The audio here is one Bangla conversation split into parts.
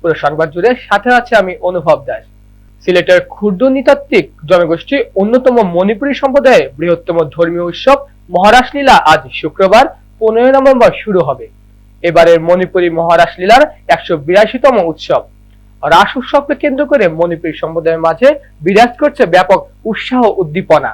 পুরো সংবাদ জুড়ে সাথে আছে আমি অনুভব দাস। সিলেটের ক্ষুদ্র নৃতাত্ত্বিক জনগোষ্ঠী অন্যতম মণিপুরী সম্প্রদায়ের বৃহত্তম ধর্মীয় উৎসব মহারাস লীলা আজ শুক্রবার, পনেরোই নভেম্বর শুরু হবে। এবারের মণিপুরী মহারাস লীলার একশো বিরাশিতম উৎসব। রাস উৎসবকে কেন্দ্র করে মণিপুরী সম্প্রদায়ের মাঝে বিরাজ করছে ব্যাপক উৎসাহ উদ্দীপনা।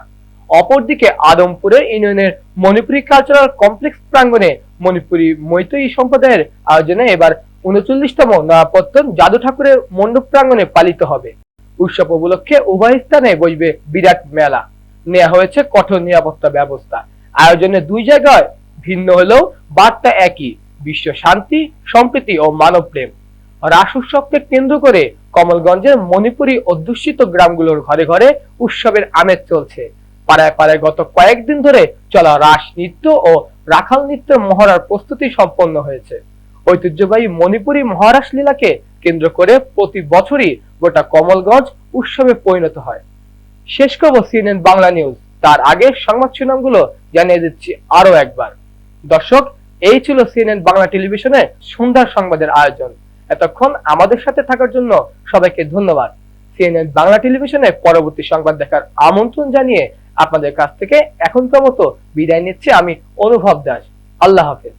অপরদিকে আদমপুরের ইউনিয়নের মণিপুরী কালচারাল কমপ্লেক্স প্রাঙ্গণে মণিপুরী মৈতই সম্প্রদায়ের আয়োজনে এবার উনচল্লিশতম নয়াপত্তন জাদু ঠাকুরের মণ্ডপ প্রাঙ্গণে পালিত হবে। উৎসব উপলক্ষে উভয় স্থানে বসবে বিরাট মেলা। নেওয়া হয়েছে কঠোর নিরাপত্তা ব্যবস্থা। আয়োজনে দুই জায়গায় ভিন্ন হলেও বার্তা একই, বিশ্ব শান্তি, সম্প্রীতি ও মানব প্রেম। রাস উৎসবকে কেন্দ্র করে কমলগঞ্জের মণিপুরী অধ্যুষিত গ্রামগুলোর ঘরে ঘরে উৎসবের আমেজ চলছে। পাড়ায় পাড়ায় গত কয়েকদিন ধরে চলা রাস নৃত্য ও রাখাল নৃত্যের মহড়ার প্রস্তুতি সম্পন্ন হয়েছে। ঐতিহ্যবাহী মণিপুরী মহারাস লীলাকে কেন্দ্র করে প্রতি বছরই গোটা কমলগঞ্জ উৎসবে পরিণত হয়। শেষ খবর সিএনএন বাংলা নিউজ। তার আগে সংবাদ শিরোনামগুলো জানিয়ে দিচ্ছি আরও একবার। দর্শক, এই ছিল সিএনএন বাংলা টেলিভিশনে সন্ধ্যার সংবাদের আয়োজন। এতক্ষণ আমাদের সাথে থাকার জন্য সবাইকে ধন্যবাদ। সিএনএন বাংলা টেলিভিশনে পরবর্তী সংবাদ দেখার আমন্ত্রণ জানিয়ে আপনাদের কাছ থেকে এখনকার মতো বিদায় নিচ্ছি আমি অনুভব দাস। আল্লাহ হাফেজ।